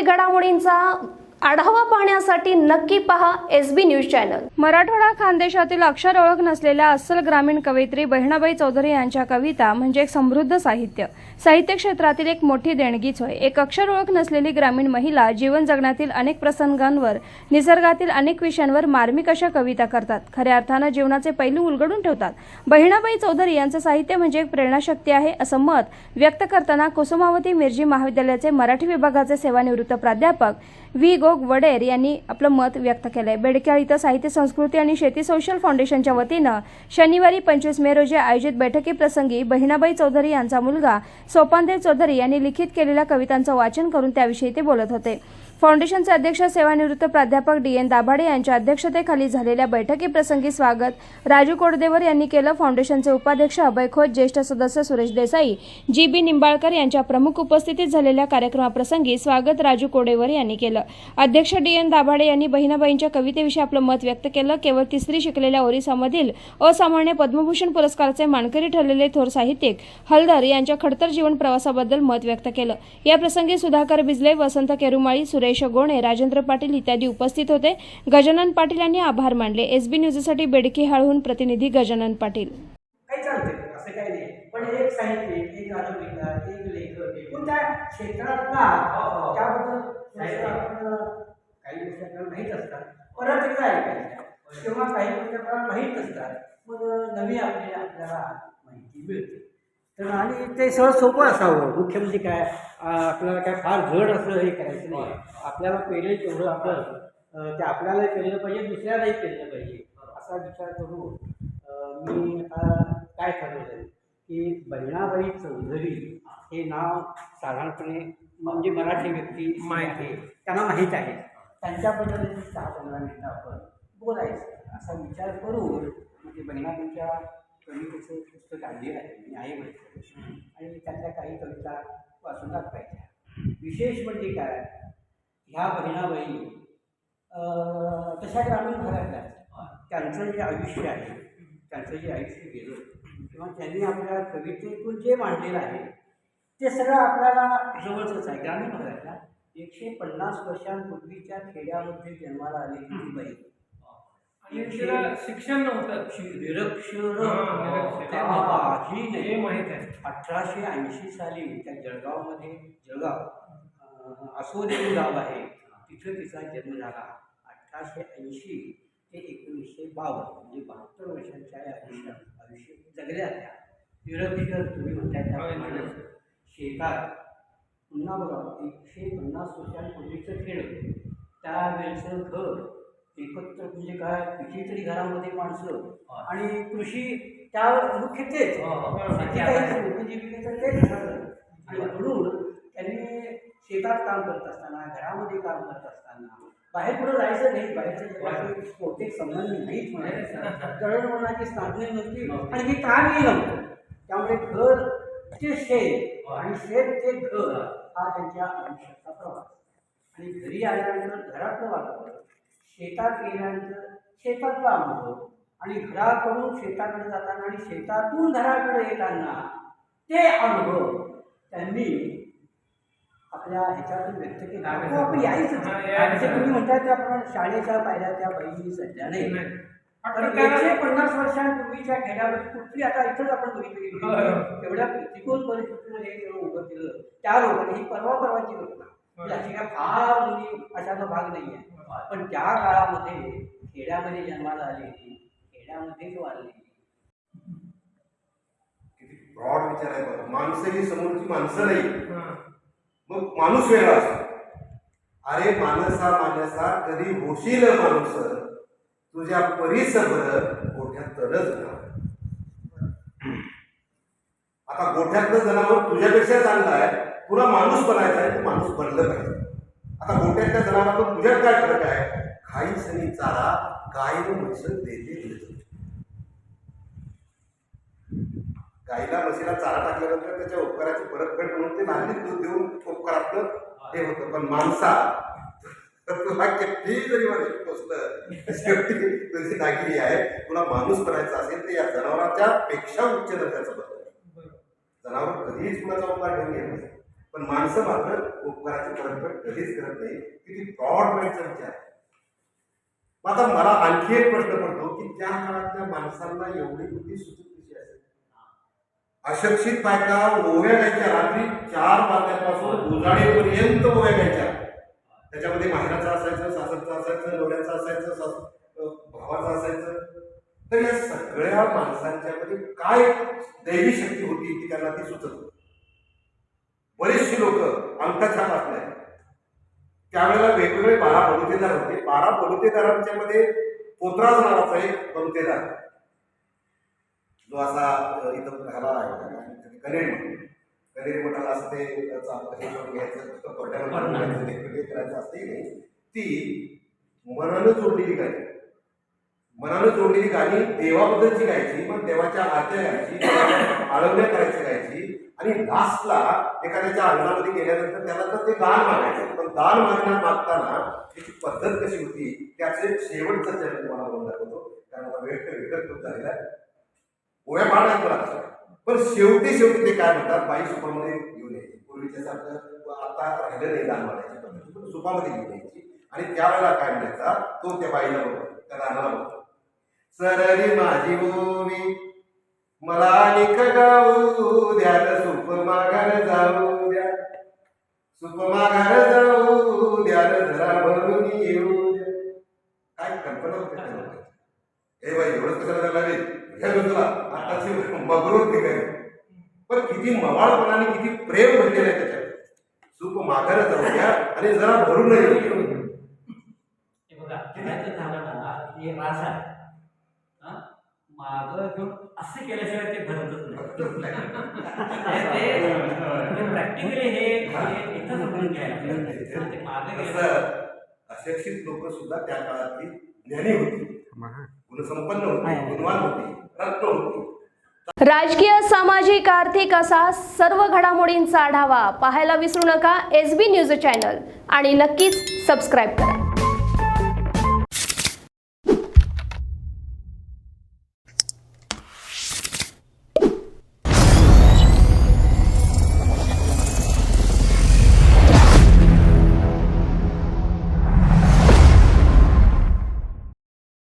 घडामोडींचा आढावा पाहण्यासाठी नक्की पहा S B news channel. Marathwada खानदेशातील अक्षर ओळख नसलेल्या अस्सल ग्रामीण कवयित्री बहिणाबाई चौधरी यांच्या कविता म्हणजे एक समृद्ध साहित्य. साहित्य क्षेत्रातील एक मोठी देणगीच होय. एक अक्षर ओळख नसलेली ग्रामीण महिला जीवन जगण्यातील अनेक प्रसंगांवर निसर्गातील अनेक विषयांवर मार्मिक अशा कविता करतात. खऱ्या अर्थानं जीवनाचे पैलू उलगडून ठेवतात. बहिणाबाई चौधरी यांचं साहित्य म्हणजे एक प्रेरणाशक्ती आहे असं मत व्यक्त करताना कुसुमावती मिरजी महाविद्यालयाचे मराठी विभागाचे सेवानिवृत्त प्राध्यापक व्ही. गोग वडेर यांनी आपलं मत व्यक्त केलंय. बेडक्याळ इथं साहित्य संस्कृती आणि शेती सोशल फाउंडेशनच्या वतीनं शनिवारी पंचवीस मे रोजी आयोजित बैठकीप्रसंगी बहिणाबाई चौधरी यांचा मुलगा सोपानदेव चौधरी यांनी लिखित केलेल्या कवितांचं वाचन करून त्याविषयी ते बोलत होते. फाउंडेशनचे अध्यक्ष सेवानिवृत्त प्राध्यापक डी एन दाभाडे यांच्या अध्यक्षतेखाली झालेल्या बैठकीप्रसंगी स्वागत राजू कोडदेवर यांनी केलं. फाउंडेशनचे उपाध्यक्ष अभय खोत ज्येष्ठ सदस्य सुरेश देसाई जी बी निंबाळकर यांच्या प्रमुख उपस्थितीत झालेल्या कार्यक्रमाप्रसंगी स्वागत राजू कोडेवर यांनी केलं. अध्यक्ष डी एन दाभाडे यांनी बहिणाबाईंच्या कवितेविषयी आपलं मत व्यक्त केलं. केवळ तिसरी शिकलेल्या ओरिसामधील असामान्य पद्मभूषण पुरस्काराचे मानकरी ठरलेले थोर साहित्यिक हलदर यांच्या खडतर जीवन प्रवासाबद्दल मत व्यक्त केलं. याप्रसंगी सुधाकर बिजले वसंत केरुमाळी सुरेश गोणे राजेंद्र पाटील इत्यादी उपस्थित होते. गजानन पाटील यांनी आभार मानले. एसबी न्यूजसाठी बेडकी हाळहून प्रतिनिधी गजानन पाटील. असं काही नाही. पण एक साहित्य एक कादंबिका एक लेखक एकूण त्या क्षेत्रातला त्याबद्दल थोडंसं आपण काही गोष्टी आपल्याला माहीत असतात परत एकदा ऐकायच्या किंवा काही गोष्टी आपल्याला माहीत असतात. मग नवी आपली आपल्याला माहिती मिळते. तर आणि ते सहज सोपं असावं. मुख्य म्हणजे काय आपल्याला काय फार जड असं हे करायचं नाही. आपल्याला पहिले तेवढं आपण ते आपल्याला केलं पाहिजे दुसऱ्यालाही केलं पाहिजे. असा विचार करून मी आता काय ठरवलं की बहिणाबाई चौधरी हे नाव साधारणपणे म्हणजे मराठी व्यक्ती माहिती त्यांना माहीत आहे. त्यांच्याबद्दल एक दहा पंधरा मिनिटं आपण. बोलायचं. असा विचार करून म्हणजे बहिणाबाईंच्या कवितेचं पुस्तक आणले आहे. मी आहे म्हणतो आणि त्यातल्या काही कविता वाचून दाखवायच्या. विशेष म्हणजे काय? ह्या बहिणाबाई तशा ग्रामीण भागातल्या त्यांचं जे आयुष्य आहे त्यांचं जे आयुष्य गेलं किंवा त्यांनी आपल्या कवितेतून जे मांडलेलं आहे ते सगळं आपल्याला जवळचंच आहे. ग्रामीण भागातल्या एकशे पन्नास वर्षांपूर्वीच्या खेड्यामध्ये जन्माला आलेली ती बाई. आणि तिला शिक्षण नव्हतं. निरक्षर हां, निरक्षर. काही हे नाही माहीत आहे. अठराशे ऐंशी साली त्या जळगावमध्ये जळगाव अं, आसोदेवी गाव आहे. तिथं तिचा जन्म झाला. अठराशे ऐंशी ते एकोणीसशे बावन्न म्हणजे बहात्तर वर्षांच्या या आयुष्य आयुष्य जगल्या त्या. निरक्षर तुम्ही म्हणताय होय, शेतात पुन्हा बघा एकशे पन्नास वर्षांपूर्वीचं खेळ त्यावेळचं घर एकत्र म्हणजे काय कितीतरी घरामध्ये माणसं आणि कृषी त्यावर मुख्य तेच. बाकी काही उपजीविकेचं तेच ठरलं आणि म्हणून त्यांनी शेतात काम करत असताना घरामध्ये काम करत असताना बाहेर पुढे जायचं नाही बाहेरच्या जगाशी बहुतेक संबंध नाहीच म्हणायचा. दळणवळणाची साधने नव्हती. आणि हे कामही नव्हतं त्यामुळे घर ते शेत आणि शेत ते घर हा त्यांच्या आयुष्याचा प्रवास. आणि घरी आल्यानंतर घरातलं वातावरण शेतात गेल्यानंतर शेतातला अनुभव आणि घराकडून शेताकडे जाताना आणि शेतातून घराकडे येताना ते अनुभव त्यांनी आपल्या ह्याच्यातून व्यक्त केले. हा, हो, आपण यायचं. हा. म्हणजे तुम्ही म्हणताय त्या आपण शाळेच्या पायऱ्या त्या बाईंनी सध्या नाही. एकशे पन्नास वर्षांपूर्वीच्या खेड्यामध्ये कुठली आता इथंच आपण बघितली हो. एवढ्या प्रतिकूल परिस्थितीमध्ये हे सगळं उभं केलं त्या लोकांनी ही परवा परवाची घटना. हो. याची काय फार जुनी अशाचा भाग नाही आहे. पण त्या काळामध्ये खेड्यामध्ये जन्माला आलेली खेड्यामध्येच वाढलेली किती ब्रॉड विचार आहे बघ. माणसं ही समोरची माणसं नाही. हां. मग माणूस वेगळा असतो. अरे मानसा मानसा कधी होशील माणूस? तुझ्या परिसभर गोठ्यातलंच जनावर आता गोठ्यातलं जनावर तुझ्यापेक्षा चांगलं आहे. तुला माणूस बनायचा आहे तू माणूस बनलं पाहिजे. आता गोठ्यातल्या जनावरातून तुझ्यात काय फरक आहे? खाई सनी चारा गाय व म्हैस देते. गाईला म्हशीला चारा टाकल्यानंतर त्याच्या उपकाराची परतफेड म्हणून ते नागरिक दूध देऊन उपकारातलं हे होतं. पण माणसा तर तुला किती जरी वर्ष पोचलं शेवटी तुझी नागिरी आहे तुला माणूस बनायचा असेल तर या जनावराच्या पेक्षा उच्च दर्जाचं बनव. जनावर कधीच कुणाचा उपकार घेऊन येत नाही. पण माणसं मात्र उपकाराची परतफेड कधीच करत नाही. की ती ब्रॉड माइंडचा विचार आहे मग आता मला आणखी एक प्रश्न पडतो की त्या काळातल्या माणसांना एवढी बुद्धी सुचत कशी असेल? अशिक्षित बायका ओव्या गायच्या रात्री चार वाजल्यापासून उजाडेपर्यंत ओव्या गायच्या त्याच्यामध्ये माहेराचं असायचं सासरचं असायचं नवऱ्याचं असायचं सास भावाचं असायचं. तर या सगळ्या माणसांच्या मध्ये काय दैवी शक्ती होती की त्यांना ती सुचत होती? बरेचशी लोक अंगठा असल्या त्यावेळेला वेगवेगळे बारा बलुतेदार होते. बारा बलुतेदारांच्या मध्ये पोतराज नावाचा एक बलुतेदार. जो असा इथं ह्याला आहे. कनेरी मठ कनेरी मठाला असं ते हे करायचं असते ती मनानं जोडलेली गाणी. मनानं जोडलेली गाणी देवाबद्दलची गायची मग देवाच्या आरत्या गायची आळवण्या करायची गायची. आणि लास्टला एखाद्याच्या अंगणामध्ये गेल्यानंतर त्याला तर ते दान मागायचं. पण दान मागण्या मागताना त्याची पद्धत कशी होती त्याचे शेवटचं चरण तुम्हाला म्हणून दाखवतो. कारण आता वेळ वेळ खूप झालेला आहे. ओव्या पाठ आहे मला पण शेवटी शेवटी ते काय म्हणतात बाई सुपामध्ये घेऊन यायची. पूर्वीच्या सारखं आता राहिलं नाही दान मागायची पद्धती पण सुपामध्ये घेऊन यायची. आणि त्यावेळेला काय म्हणायचा तो त्या बाईला बघतो त्या दानाला बघतो. सररी माझी ओवी मला निक गाव उपमा घर जाऊ द्या जरा भरून येऊ. काय कल्पना होते त्या लोकांची? ए बाई एवढंच कसं करायला लागली? घ्या तुला आताची मगरूर ठिकाणी पण किती मवाळपणाने किती प्रेम भरलेलं आहे त्याच्यात. सुप माघार जाऊ द्या आणि जरा भरून येऊ. द्या बघा झालं ना हे रास आहे. मागं घेऊन असं केल्याशिवाय ते भरतच नाही. प्रॅक्टिकली हे इथं समजून घ्यायला पाहिजे. ते मागं गेलं असं अशिक्षित लोक सुद्धा त्या काळातली ज्ञानी होती. गुणसंपन्न होती गुणवान होती रत्न होती. राजकीय सामाजिक आर्थिक असा सर्व घडामोडींचा आढावा पाहायला विसरू नका. एस बी न्यूज चॅनल आणि नक्कीच सबस्क्राईब करा.